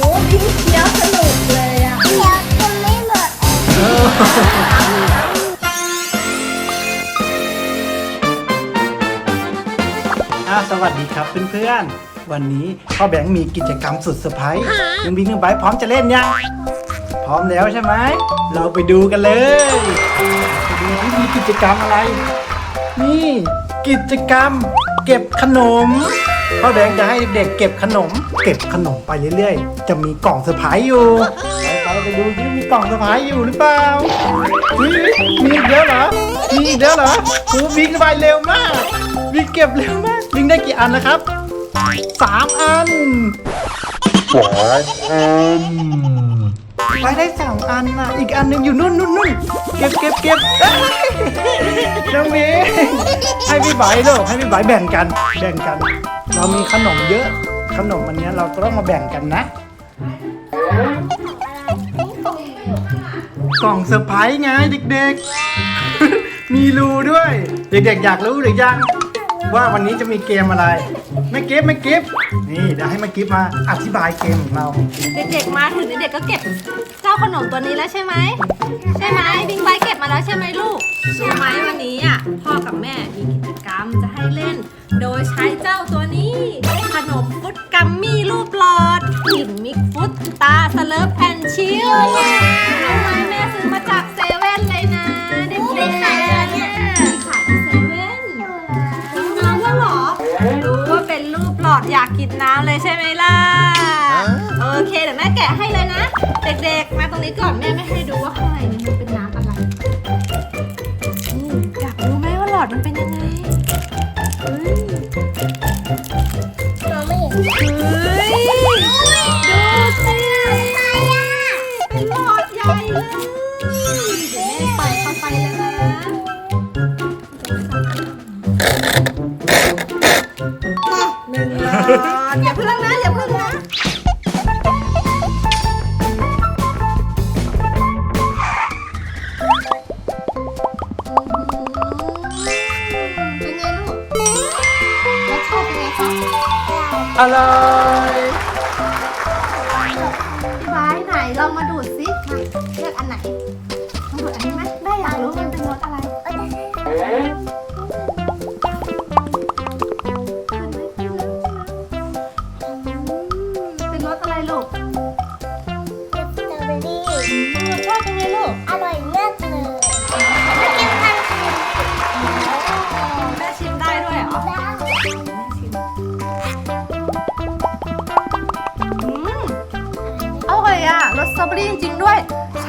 โอ้บิงเคี้ยวสนุกเลยอะเดี๋ยวจะไม่หมดอ่าสวัสดีครับเพื่อนๆ วันนี้พ่อแบงค์มีกิจกรรมสุดเซอร์ไพรส์ยังบิงยังไบร์ทพร้อมจะเล่นยังพร้อมแล้วใช่ไหม เราไปดูกันเลยไปดูที่มีกิจกรรมอะไร นี่กิจกรรม เก็บขนมพ่อแบงค์จะให้เด็กๆเก็บขนม เก็บขนมไปเรื่อยๆ จะมีกล่องเซอร์ไพรส์อยู่ไปไปดูที่มีกล่องเซอร์ไพรส์อยู่หรือเปล่าเฮ้ยมีอีกแล้วเหรอมีอีกแล้วเหรอครูบิงไปเร็วมากบิงเก็บเร็วมากบิงได้กี่อันนะครับสามอัน ไปได้สองอันน่ะ อีกอันหนึ่งอยู่นู่นนู่นนู่นเก็บเก็บเก็บเอ้ยน้องมีให้พี่ไบร์ทลูกให้พี่ไบร์ทแบ่งกันแบ่งกัน เรามีขนมเยอะ ขนมอันเนี้ยเราก็ต้องมาแบ่งกันนะ กล่องเซอร์ไพรส์ไงเด็กๆ มีรูด้วย เด็กๆ อยากรู้หรือยัง ว่าวันนี้จะมีเกมอะไร ไม่กิฟไม่กิฟนี่เดี๋ยวให้แมากิฟมาอธิบายเกมของเรา เด็กๆมาถึงเด็กๆก็เก็บเจ้าขนมตัวนี้แล้วใช่ไหมใช่ไหมบิงไบเก็บมาแล้วใช่ไหมลูกใช่ไหมวันนี้อะพ่อกับแม่มีกิจกรรมจะให้เล่น โดยใช้เจ้าตัวนี้ขนมฟุตกัมมี่รูปหลอดกลิ่นมิกฟุตตาสเลิฟแอนชิล ลอดอยากกินน้ำเลยใช่ไหมล่ะ โอเคเดี๋ยวแม่แกะให้เลยนะ เด็กๆ มาตรงนี้ก่อนแม่ไม่ให้ดูว่าข้างในนี้มันเป็นน้ำอะไรนี่อยากรู้ไหมว่าหลอดมันเป็นยังไงเฮ้ยมอง อร่อยพี่บายไหนลองมาดูดสิมาเลือกอันไหนมาดูดอันนี้ไหมแม่อยากรู้มันเป็นรสอะไร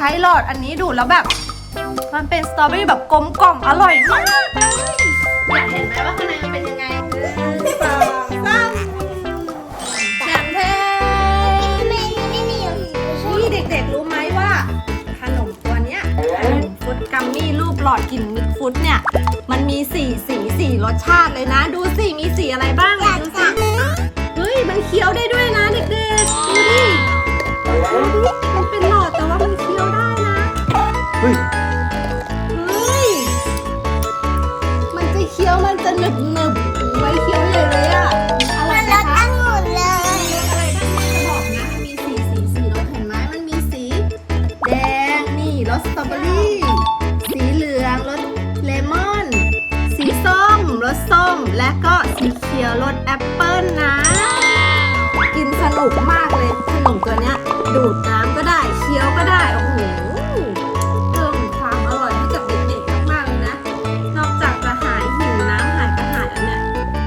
ใช้หลอดอันนี้ดูดแล้วแบบ มันเป็นสตรอเบอรี่แบบกลมกล่อมอร่อยมากเลยอยากเห็นไหมว่าข้างในมันเป็นยังไงหนึ่งสองสามแถมเทไม่ไม่มีอย่างอื่นนี่เด็กๆรู้ไหมว่าขนมตัวเนี้ยฟุตกัมมี่รูปหลอดกลิ่นมิกฟุตเนี่ย มันมีสี่สีสี่รสชาติเลยนะ ดูสิมีสีอะไรบ้างไหนดูสิเฮ้ยมันเคี้ยวได้ด้วย ยวรสแอปเปิ้ลนะ กินสนุกมากเลยขนมตัวเนี้ย ดูดน้ำก็ได้เคี้ยวก็ได้ โอ้โหเพิ่มความอร่อยให้กับเด็กๆมากๆเลยนะ นอกจากจะหายหิวน้ำหายกระหายแล้วเนี่ย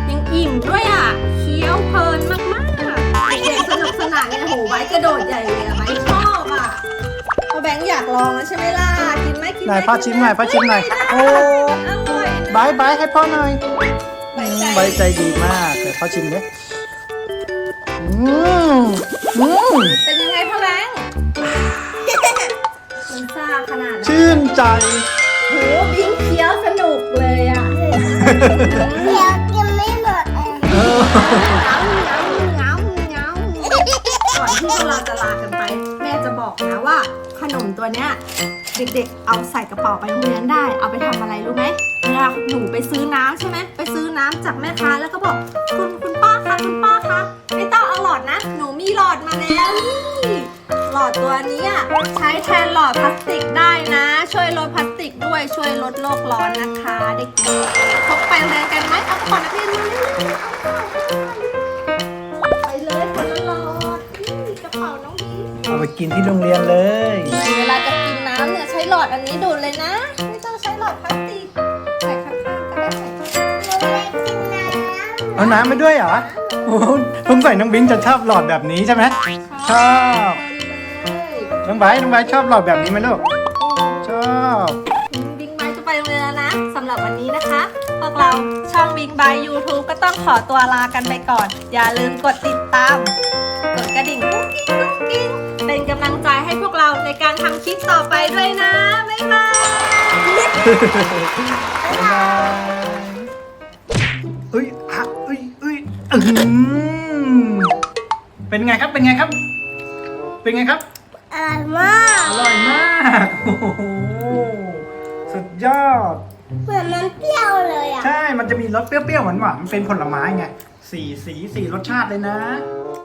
ยังอิ่มด้วยอะ เคี้ยวเพลินมากๆเด็กๆสนุกสนานไงโหไว้กระโดดใหญ่เลยอะไว้ชอบอะพ่อแบงค์อยากลองแล้วใช่ไหมล่ะ กินไหมกินไหไหนมพ่อชิมหน่อยพ่อชิมหน่อย โอ้ อร่อยนะ บายบายให้พ่อหน่อย ไว้ใจใบใจดีมากเดี๋ยวพ่อชิมดิอืมอืมเป็นยังไงพ่อแบงค์มันซ่าขนาดนั้นชื่นใจ โหบิงเคี้ยวสนุกเลยอะเดี๋ยวกินไม่หมดเองเออเงาเงาเงาเงาก่อนที่เราจะลากันไป แม่จะบอกบอกนะว่า ขนมตัวเนี้ยเด็กๆ เอาใส่กระเป๋าไปโรงเรียนได้ เอาไปทำอะไรรู้ไหมเวลาหนูไปซื้อน้ำใช่ไหมไปซื้อ น้ำจากแม่ค้าแล้วก็บอกคุณคุณป้าคะคุณป้าคะไม่ต้องเอาหลอดนะ หนูมีหลอดมาแล้วนี่หลอดตัวเนี้ยใช้แทนหลอดพลาสติกได้นะ ช่วยลดพลาสติกด้วยช่วยลดโลกร้อนนะคะเด็กๆพกไปโรงเรียนกันไหมเอาก่อนนะพี่มาเร็วๆไปเลยคนละหลอดนี่กระเป๋าน้องบีเอาไปกินที่โรงเรียนเลย เวลาจะกินน้ำเนี่ยใช้หลอดอันนี้ดูดเลยนะ ไม่ต้องใช้หลอดพลาสติก เอาน้ำมาด้วยเหรอโอ้โหสงสัยน้องบิงจะชอบหลอดแบบนี้ใช่ไหมชอบเลยน้องไบร์ทน้องไบร์ทชอบหลอดแบบนี้ไหมลูกชอบบิงบายจะไปโรงเรียนแล้วนะสำหรับวันนี้นะคะ พวกเราช่องบิงบาย YouTube ก็ต้องขอตัวลากันไปก่อน อย่าลืมกดติดตาม กดกระดิ่งกุ๊กกิ๊งกุ๊กกิ๊งเป็นกำลังใจให้พวกเราในการทำคลิปต่อไปด้วยนะ บ๊ายบาย บ๊ายบาย อ้ยอื้อหือเป็นไงครับ เป็นไงครับ เป็นไงครับ อร่อยมากอร่อยมาก โอ้โห สุดยอด เหมือนมันเปรี้ยวเลยอะ ใช่ มันจะมีรสเปรี้ยวๆหวานๆมันเป็นผลไม้ไง สีสีสีรสชาติเลยนะอ